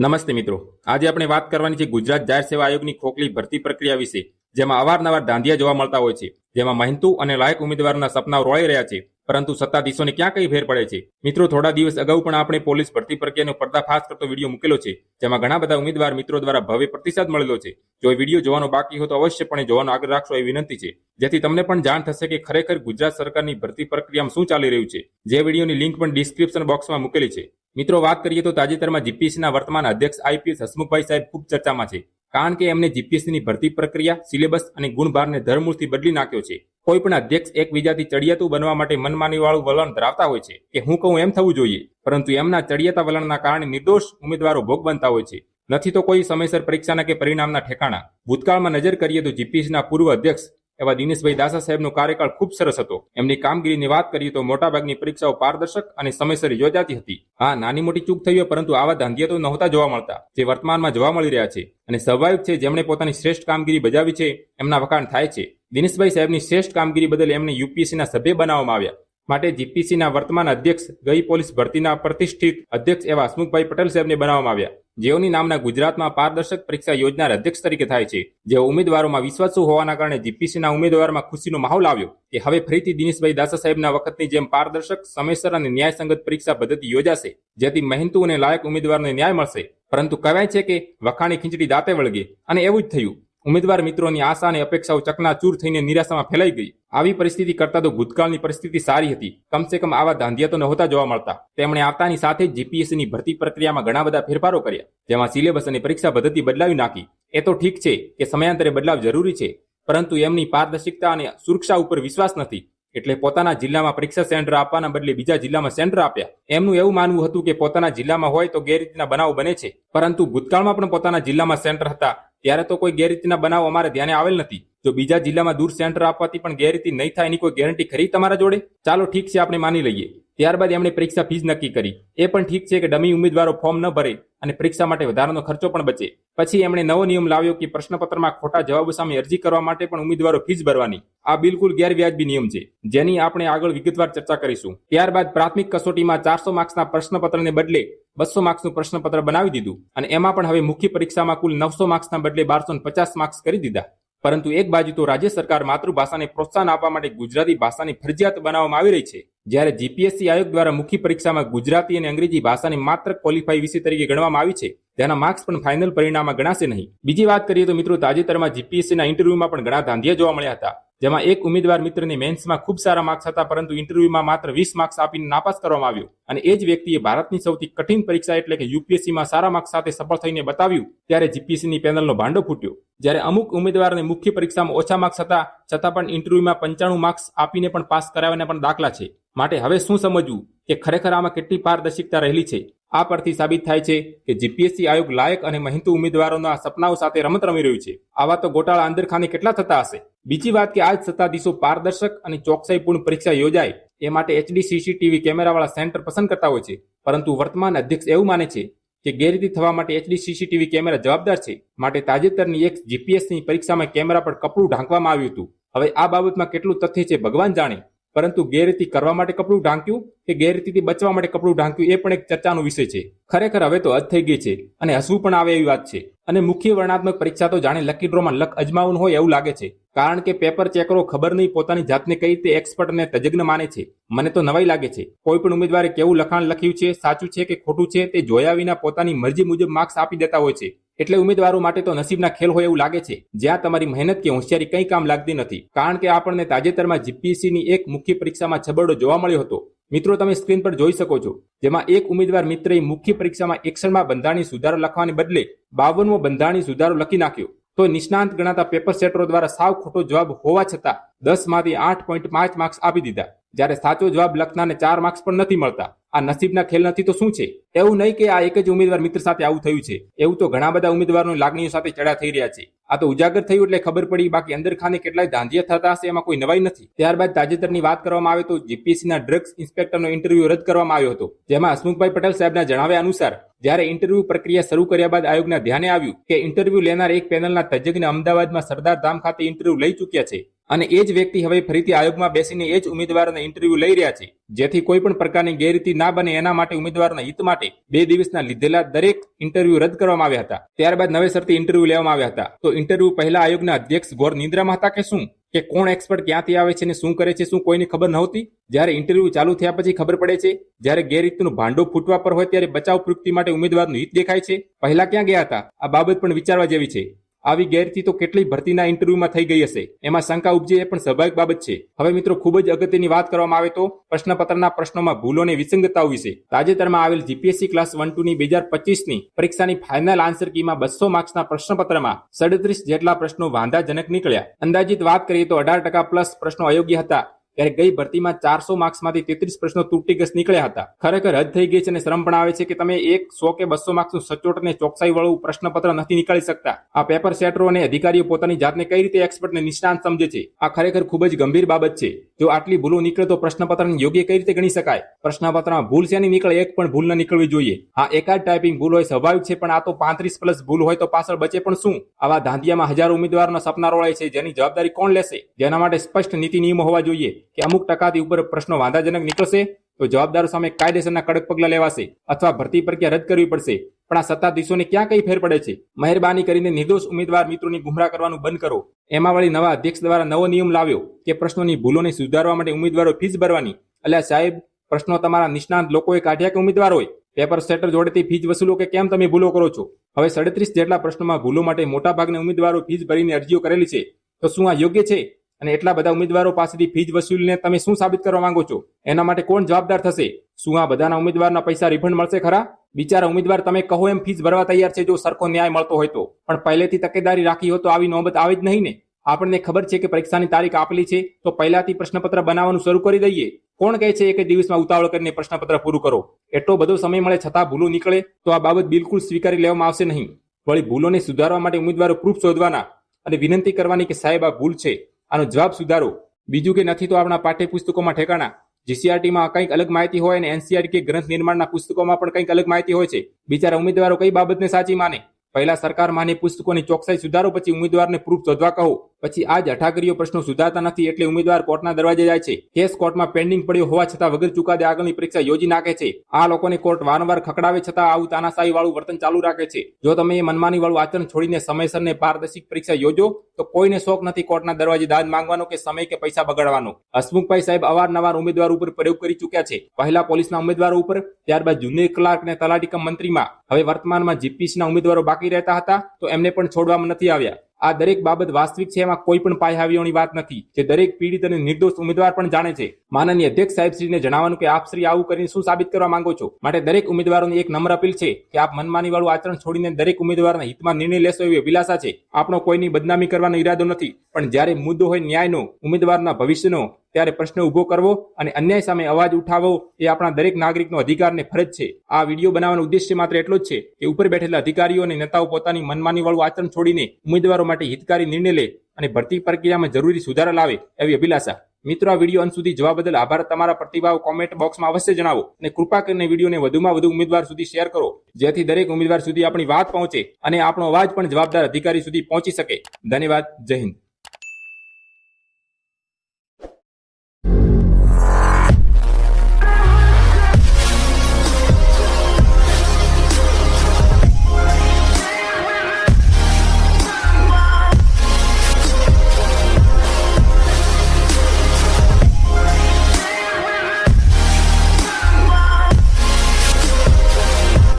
નમસ્તે મિત્રો. આજે આપણે વાત કરવાની છે ગુજરાત જાહેર સેવા આયોગની ખોખલી ભરતી પ્રક્રિયા વિશે, જેમાં અવારનવાર ધાંધિયા જોવા મળતા હોય છે. જેમાં મહેનતુ અને લાયક ઉમેદવારોના સપનાઓ રોળાઈ રહ્યા છે. પરંતુ સત્તાધીશોને ક્યાં કઈ ફેર પડે છે? મિત્રો, થોડા દિવસ અગાઉ પણ આપણે પોલીસ ભરતી પ્રક્રિયાનો પર્દાફાશ કરતો વીડિયો મૂકેલો છે, જેમાં ઘણા બધા ઉમેદવાર મિત્રો દ્વારા ભવ્ય પ્રતિસાદ મળેલો છે. જો વીડિયો જોવાનો બાકી હોય તો અવશ્યપણે જોવાનો આગળ રાખશો એ વિનંતી છે. જેથી તમને પણ જાણ થશે કે ખરેખર ગુજરાત સરકારની ભરતી પ્રક્રિયામાં શું ચાલી રહ્યું છે. જે વિડીયોની લિંક પણ ડિસ્ક્રિપ્શન બોક્સમાં મૂકેલી છે. મિત્રો, વાત કરીએ તો તાજેતરમાં જીપીએસસીના વર્તમાન અધ્યક્ષ આઈપીએસ હસમુખભાઈ સાહેબ ખૂબ ચર્ચામાં છે. કારણ કે એમને જીપીએસસીની ભરતી પ્રક્રિયા, સિલેબસ અને ગુણભારને ધરમૂળથી બદલી નાખ્યો છે. કોઈ પણ અધ્યક્ષ એકબીજાથી ચડિયાતું બનવા માટે મનમાની વાળું વલણ ધરાવતા હોય છે કે હું કહું એમ થવું જોઈએ, પરંતુ એમના ચડિયાતા વલણના કારણે નિર્દોષ ઉમેદવારો ભોગ બનતા હોય છે. નથી તો કોઈ સમયસર પરીક્ષાના કે પરિણામના ઠેકાણા. ભૂતકાળમાં નજર કરીએ તો જીપીસીના પૂર્વ અધ્યક્ષ એવા દિનેશભાઈ દાસા સાહેબનો કાર્યકાળ ખૂબ સરસ હતો. એમની કામગીરીની વાત કરીએ તો મોટાભાગની પરીક્ષાઓ પારદર્શક અને સમયસર યોજાતી હતી. હા, નાની મોટી ચૂક થઈ હોય પરંતુ આવા ધાંધિયા તો નહોતા જોવા મળતા. જે વર્તમાનમાં જોવા મળી રહ્યા છે અને સ્વાભાવિક છે જેમણે પોતાની શ્રેષ્ઠ કામગીરી બજાવી છે, એમના વખાણ થાય છે. દિનેશભાઈ સાહેબની શ્રેષ્ઠ કામગીરી બદલ એમને યુપીએસસીના સભ્ય બનાવવામાં આવ્યા. માટે જીપીસીના વર્તમાન અધ્યક્ષ, ગઈ પોલીસ ભરતીના પ્રતિષ્ઠિત અધ્યક્ષ એવા હસમુખભાઈ પટેલ સાહેબને બનાવવામાં આવ્યા. જેઓની નામના ગુજરાતમાં પારદર્શક પરીક્ષા યોજનાર અધ્યક્ષ તરીકે થાય છે. જેઓ ઉમેદવારોમાં વિશ્વાસુ હોવાના કારણે જીપીસીના ઉમેદવારમાં ખુશીનો માહોલ આવ્યો કે હવે ફરીથી દિનેશભાઈ દાસા સાહેબના વખતની જેમ પારદર્શક, સમયસર અને ન્યાયસંગત પરીક્ષા પદ્ધતિ યોજાશે, જેથી મહેનતુ અને લાયક ઉમેદવારને ન્યાય મળશે. પરંતુ કહેવાય છે કે વખાણી ખીચડી દાંતે વળગે અને એવું જ થયું. ઉમેદવાર મિત્રોની આશા અને અપેક્ષાઓ ચકનાચૂર થઈને નિરાશામાં ફેલાઈ ગઈ. આવી પરિસ્થિતિ કરતા તો ભૂતકાળની પરિસ્થિતિ સારી હતી. કમસે કમ આવા ધાંધિયા તો નહોતા જોવા મળતા. તેમણે આવતાની સાથે જ જીપીએસસીની ભરતી પ્રક્રિયામાં ઘણા બધા ફેરફારો કર્યા, જેમાં સિલેબસ અને પરીક્ષા પદ્ધતિ બદલાવી નાખી. એ તો ઠીક છે કે સમયાંતરે બદલાવ જરૂરી છે, પરંતુ એમની પારદર્શિકતા અને સુરક્ષા ઉપર વિશ્વાસ નથી. એટલે પોતાના જિલ્લામાં પરીક્ષા સેન્ટર આપવાના બદલે બીજા જિલ્લામાં સેન્ટર આપ્યા. એમનું એવું માનવું હતું કે પોતાના જિલ્લામાં હોય તો ગેરરીતના બનાવ બને છે. પરંતુ ભૂતકાળમાં પણ પોતાના જિલ્લામાં સેન્ટર હતા. ત્યારે તો કોઈ ગેરરીતિના બનાવ અમારે ધ્યાને આવેલ નથી. જો બીજા જિલ્લામાં દૂર સેન્ટર આપવાથી પણ ગેરરીતિ નહીં થાય એની કોઈ ગેરંટી ખરી તમારા જોડે? ચાલો ઠીક છે, આપણે માની લઈએ. ત્યારબાદ એમણે પરીક્ષા ફીસ નક્કી કરી. એ પણ ઠીક છે કે ડમી ઉમેદવારો ફોર્મ ન ભરે અને પરીક્ષા માટે વધારાનો ખર્ચો પણ બચે. પછી એમણે નવો નિયમ લાવ્યો કે પ્રશ્નપત્રમાં ખોટા જવાબો સામે અરજી કરવા માટે પણ ઉમેદવારો ફીસ ભરવાની. આ બિલકુલ ગેરવ્યાજબી નિયમ છે. જેની આપણે આગળ વિગતવાર ચર્ચા કરીશું. ત્યારબાદ પ્રાથમિક કસોટીમાં ચારસો માર્ક્સના પ્રશ્નપત્રને બદલે બસો માર્ક્સનું પ્રશ્નપત્ર બનાવી દીધું અને એમાં પણ હવે મુખ્ય પરીક્ષામાં કુલ નવસો માર્ક્સના બદલે બારસો પચાસ માર્ક્સ કરી દીધા. પરંતુ એક બાજુ તો રાજ્ય સરકાર માતૃભાષાને પ્રોત્સાહન આપવા માટે ગુજરાતી ભાષાની ફરજિયાત બનાવવામાં આવી રહી છે, જ્યારે જીપીએસસી આયોગ દ્વારા મુખ્ય પરીક્ષામાં ગુજરાતી અને અંગ્રેજી ભાષાને માત્ર ક્વોલિફાઈ વિષય તરીકે ગણવામાં આવી છે તેના માર્ક્સ પણ ફાઇનલ પરિણામમાં ગણાશે નહીં. બીજી વાત કરીએ તો મિત્રો તાજેતરમાં જીપીએસસીના ઇન્ટરવ્યુમાં પણ ઘણા ધાંધિયા જોવા મળ્યા હતા. જેમાં એક ઉમેદવાર મિત્રને મેન્સમાં ખૂબ સારા માર્ક્સ હતા, પરંતુ ઇન્ટરવ્યુમાં માત્ર વીસ માર્ક્સ આપીને નાપાસ કરવામાં આવ્યો. અને એ જ વ્યક્તિએ ભારતની સૌથી કઠિન પરીક્ષા એટલે કે યુપીએસસીમાં સારા માર્ક્સ સાથે સફળ થઈને બતાવ્યું, ત્યારે જીપીએસસીની પેનલનો ભાંડો ફૂટ્યો. જ્યારે અમુક ઉમેદવારને મુખ્ય પરીક્ષામાં ઓછા માર્ક્સ હતા, છતાં પણ ઇન્ટરવ્યુમાં પંચાણું માર્ક્સ આપીને પણ પાસ કરાવ્યાના પણ દાખલા છે. માટે હવે શું સમજવું કે ખરેખર આમાં કેટલી પારદર્શિકતા રહેલી છે? આ પરથી સાબિત થાય છે કે જીપીએસસી આયોગ લાયક અને મહેનતુ ઉમેદવારોના સપનાઓ સાથે રમત રમી રહ્યું છે. આવા તો ગોટાળા અંદરખાને કેટલા થતા હશે? બીજી વાત કે આજ સત્તાધીશો પારદર્શક અને ચોકસાઈપૂર્ણ પરીક્ષા યોજાય, એ માટે એચડી સીસીટીવી કેમેરાવાળા સેન્ટર પસંદ કરતા હોય છે. પરંતુ વર્તમાન અધ્યક્ષ એવું માને છે કે ગેરરીતિ થવા માટે એચડી સીસીટીવી કેમેરા જવાબદાર છે. માટે તાજેતરની એક જીપીએસની પરીક્ષામાં કેમેરા પર કપડું ઢાંકવામાં આવ્યું હતું. હવે આ બાબતમાં કેટલું તથ્ય છે ભગવાન જાણે. પરંતુ ગેરરીતિ કરવા માટે કપડું ઢાંક્યું કે ગેરરીતિથી બચવા માટે કપડું ઢાંક્યું એ પણ એક ચર્ચાનો વિષય છે. ખરેખર હવે તો હદ થઈ ગઈ છે અને હસવું પણ આવે એવી વાત છે. અને મુખ્ય વર્ણાત્મક પરીક્ષા તો જાણે લકી ડ્રોમાં લક અજમાવું હોય એવું લાગે છે. કારણ કે પેપર ચેકરો ખબર નહીં પોતાની જાતને કઈ રીતે એક્સપર્ટ અને તજજ્ઞ માને છે. મને તો નવાઈ લાગે છે. કોઈ પણ ઉમેદવારે કેવું લખાણ લખ્યું છે, સાચું છે કે ખોટું છે તે જોયા વિના પોતાની મરજી મુજબ માર્ક્સ આપી દેતા હોય છે. એટલે ઉમેદવારો માટે તો નસીબના ખેલ હોય એવું લાગે છે. જ્યાં તમારી મહેનત કે હોશિયારી કંઈ કામ લાગતી નથી. કારણ કે આપણને તાજેતરમાં જીપીએસસીની એક મુખ્ય પરીક્ષામાં છબરડો જોવા મળ્યો હતો. મિત્રો, તમે સ્ક્રીન પર જોઈ શકો છો. જેમાં એક ઉમેદવાર મિત્રએ મુખ્ય પરીક્ષામાં એકસણમાં બંધારણી સુધારો લખવાને બદલે બાવનમો બંધારણી સુધારો લખી નાખ્યો. તો નિષ્ણાંત ગણાતા પેપર સેટરો દ્વારા સાવ ખોટો જવાબ હોવા છતાં દસમાંથી આઠ પોઈન્ટ પાંચ માર્ક્સ આપી દીધા. જ્યારે સાચો જવાબ લખનારને ચાર માર્ક્સ પણ નથી મળતા. આ નસીબના ખેલ નથી તો શું છે? એવું નહીં કે આ એક જ ઉમેદવાર મિત્ર સાથે આવું થયું છે. એવું તો ઘણા બધા ઉમેદવારોની લાગણીઓ સાથે ચડા થઈ રહ્યા છે. આ તો ઉજાગર થયું એટલે ખબર પડી બાકી અંદર ખાને કેટલાય ધાંધિયા થતા હશે એમાં કોઈ નવાઈ નથી. ત્યારબાદ તાજેતરની વાત કરવામાં આવે તો જીપીએસસીના ડ્રગ્સ ઇન્સ્પેક્ટરનો ઇન્ટરવ્યુ રદ કરવામાં આવ્યો હતો. જેમાં હસમુખભાઈ પટેલ સાહેબના જણાવ્યા અનુસાર, જ્યારે ઇન્ટરવ્યુ પ્રક્રિયા શરૂ કર્યા બાદ આયોગના ધ્યાને આવ્યું કે ઇન્ટરવ્યુ લેનાર એક પેનલના તજજ્ઞ અમદાવાદમાં સરદાર ધામ ખાતે ઇન્ટરવ્યુ લઈ ચૂક્યા છે. અને એ જ વ્યક્તિ હવે ફરીથી આયોગમાં બેસીને એ જ ઉમેદવારના ઇન્ટરવ્યુ લઈ રહ્યા છે. જેથી કોઈ પણ પ્રકારની ગેરરીતિ ના બને એના માટે ઉમેદવારોના હિત માટે બે દિવસના લીધેલા દરેક ઇન્ટરવ્યુ રદ કરવામાં આવ્યા હતા. ત્યારબાદ નવેસરથી ઇન્ટરવ્યુ લેવામાં આવ્યા હતા. તો ઇન્ટરવ્યુ પહેલા આયોગના અધ્યક્ષ ઘોર નિંદ્રામાં હતા કે શું? કે કોણ એક્સપર્ટ ક્યાંથી આવે છે અને શું કરે છે, શું કોઈને ખબર નહોતી? જ્યારે ઇન્ટરવ્યુ ચાલુ થયા પછી ખબર પડે છે, જ્યારે ગેરરીતનું ભાંડો ફૂટવા પર હોય ત્યારે બચાવ પ્રવૃત્તિ માટે ઉમેદવારનું હિત દેખાય છે. પહેલા ક્યાં ગયા હતા? આ બાબત પણ વિચારવા જેવી છે. આવી ગેરથી તો કેટલી ભરતીના ઇન્ટરવ્યુમાં થઈ ગઈ હશે? એમાં શંકા ઉપજે એ પણ સ્વાભાવિક બાબત છે. હવે મિત્રો, ખૂબ જ અગત્યની વાત કરવામાં આવે તો પ્રશ્નપત્રના પ્રશ્નોમાં ભૂલોને વિસંગતાઓ વિશે. તાજેતરમાં આવેલ જીપીએસસી ક્લાસ વન ટુ ની બે હજાર પચીસની પરીક્ષાની ફાઇનલ આન્સર કીમાં બસો માર્ક્સના પ્રશ્નપત્રમાં સડત્રીસ જેટલા પ્રશ્નો વાંધાજનક નીકળ્યા. અંદાજિત વાત કરીએ તો અઢાર ટકા પ્લસ પ્રશ્નો અયોગ્ય હતા. ત્યારે ગઈ ભરતીમાં ચારસો માર્ક્સમાંથી તેત્રીસ પ્રશ્નો તૂટીગસ નીકળ્યા હતા. ખરેખર હદ થઈ ગઈ છે અને શ્રમ પણ આવે છે કે તમે એક સો કે બસો માર્ક્સનું સચોટ અને ચોકસાઈ વાળું પ્રશ્નપત્ર નથી નીકાળી શકતા. આ પેપર સેટરો અને અધિકારીઓ પોતાની જાતને કઈ રીતે એક્સપર્ટ ને નિષ્ણાંત સમજે છે? આ ખરેખર ખૂબ જ ગંભીર બાબત છે. જો આટલી ભૂલો નીકળે તો પ્રશ્નપત્રને યોગ્ય કઈ રીતે ગણી શકાય? પ્રશ્નપત્રમાં ભૂલ શેની નીકળે? એક પણ ભૂલ ન નીકળવી જોઈએ. હા એકાદ ટાઈપિંગ ભૂલ હોય, સ્વાભાવિક છે, પણ આ તો પાંત્રીસ પ્લસ ભૂલ હોય તો પાછળ બચે પણ શું? આવા ધાંધિયામાં હજારો ઉમેદવારનો સપના રોળાય છે, જેની જવાબદારી કોણ લેશે? જેના માટે સ્પષ્ટ નીતિ નિયમો હોવા જોઈએ. કે અમુક ટકાથી ઉપર પ્રશ્નો વાંધાજનક નીકળશે, તો જવાબદારો સામે કાયદેસરના કડક પગલાં લેવાશે અથવા ભરતી પ્રક્રિયા રદ કરવી પડશે. પણ આ સત્તાધીશોને ક્યાં કઈ ફેર પડે છે? મહેરબાની કરીને નિર્દોષ ઉમેદવાર મિત્રોની ગુમરાહ કરવાનું બંધ કરો. એમાં વળી નવા અધ્યક્ષ દ્વારા નવો નિયમ લાવ્યો કે પ્રશ્નોની ભૂલોને સુધારવા માટે ઉમેદવારો ફીસ ભરવાની. અલ્યા સાહેબ, પ્રશ્નો તમારા નિષ્ણાંત લોકોએ કાઢ્યા કે ઉમેદવાર હોય પેપર સેટર જોડેથી ફીસ વસૂલો કે કેમ તમે ભૂલો કરો છો? હવે સડત્રીસ જેટલા પ્રશ્નોમાં ભૂલો માટે મોટાભાગના ઉમેદવારો ફીસ ભરીને અરજીઓ કરેલી છે. તો શું આ યોગ્ય છે? અને એટલા બધા ઉમેદવારો પાસેથી ફીજ વસૂલીને તમે શું સાબિત કરવા માંગો છો? એના માટે કોણ જવાબદાર થશે? શું આ બધાના ઉમેદવારના પૈસા રિફંડ મળશે ખરા? બિચારા ઉમેદવાર તમે કહો એમ ફીસ ભરવા તૈયાર છે, જો સરખો ન્યાય મળતો હોય તો. પણ પહેલેથી તકેદારી રાખી હોય તો આવી નોબત આવે જ નહીં ને. આપણને ખબર છે કે પરીક્ષાની તારીખ આપેલી છે, તો પહેલાથી પ્રશ્નપત્ર બનાવવાનું શરૂ કરી દઈએ. કોણ કહે છે એક દિવસમાં ઉતાવળ કરીને પ્રશ્નપત્ર પૂરું કરો? એટલો બધો સમય મળે છતાં ભૂલો નીકળે, તો આ બાબત બિલકુલ સ્વીકારી લેવામાં આવશે નહીં. વળી ભૂલોને સુધારવા માટે ઉમેદવારો પ્રૂફ શોધવાના અને વિનંતી કરવાની કે સાહેબ આ ભૂલ છે. આનો જવાબ સુધારો. બીજું કે નથી તો આપણા પાઠ્યપુસ્તકોમાં ઠેકાણા. જીસીઆરટીમાં કંઈક અલગ માહિતી હોય અને એનસીઆરટી કે ગ્રંથ નિર્માણના પુસ્તકોમાં પણ કંઈક અલગ માહિતી હોય છે. બિચારા ઉમેદવારો કઈ બાબતને સાચી માને? પહેલા સરકાર માની પુસ્તકોની ચોકસાઈ સુધારો, પછી ઉમેદવારને પ્રૂફ શોધવા કહો. પછી આ જ અઠાગરીઓ પ્રશ્નો સુધારતા નથી એટલે ઉમેદવાર કોર્ટના દરવાજે જાય છે. કેસ કોર્ટમાં પેન્ડિંગ પડ્યો હોવા છતાં વગર ચુકાદે આગળની પરીક્ષા યોજી નાખે છે. આ લોકોને કોર્ટ વારંવાર ખકડાવે છતાં આવું તાનાશાહી વાળું વર્તન ચાલુ રાખે છે. જો તમે એ મનમાની વાળું આચરણ છોડીને સમયસરને પારદર્શિક પરીક્ષા યોજો, તો કોઈને શોખ નથી કોર્ટના દરવાજે દાદ માંગવાનો કે સમય કે પૈસા બગાડવાનો. હસમુખભાઈ સાહેબ અવારનવાર ઉમેદવાર ઉપર પ્રયોગ કરી ચૂક્યા છે. પહેલા પોલીસના ઉમેદવારો ઉપર, ત્યારબાદ જુનિયર ક્લાર્ક અને તલાટીકમ મંત્રીમાં. હવે વર્તમાનમાં જીપીસીના ઉમેદવારો બાકી રહેતા હતા, તો એમને પણ છોડવામાં નથી આવ્યા. આ દરેક બાબત વાસ્તવિક છે, એમાં કોઈ પણ પાયહાવીઓની વાત નથી. જે દરેક પીડિત અને નિર્દોષ ઉમેદવાર પણ જાણે છે. માનનીય અધ્યક્ષ સાહેબશ્રીને જણાવવાનું કે આપ શ્રી આવું કરીને શું સાબિત કરવા માંગો છો? માટે દરેક ઉમેદવારોની એક નમ્ર અપીલ છે કે આપ મનમાની વાળું આચરણ છોડીને દરેક ઉમેદવારના હિતમાં નિર્ણય લેશો એવી અભિલાષા છે. આપણો કોઈની બદનામી કરવાનો ઈરાદો નથી. પણ જ્યારે મુદ્દો હોય ન્યાયનો, ઉમેદવારના ભવિષ્યનો ત્યારે પ્રશ્ન ઊભો કરવો અને અન્યાય સામે અવાજ ઉઠાવવો એ આપણા દરેક નાગરિકનો અધિકાર ને ફરજ છે. આ વીડિયો બનાવવાનો ઉદ્દેશ્ય માત્ર એટલો જ છે કે ઉપર બેઠેલા અધિકારીઓ અને નેતાઓ પોતાની મનમાની વાળું આચરણ છોડીને ઉમેદવારો માટે હિતકારી નિર્ણય લે અને ભરતી પ્રક્રિયામાં જરૂરી સુધારા લાવે એવી અભિલાષા. મિત્રો, આ વીડિયો અંત સુધી જોવા બદલ આભાર. તમારા પ્રતિભાવ કોમેન્ટ બોક્સમાં અવશ્ય જણાવો અને કૃપા કરીને વિડીયોને વધુમાં વધુ ઉમેદવાર સુધી શેર કરો, જેથી દરેક ઉમેદવાર સુધી આપણી વાત પહોંચે અને આપણો અવાજ પણ જવાબદાર અધિકારી સુધી પહોંચી શકે. ધન્યવાદ. જય હિન્દ.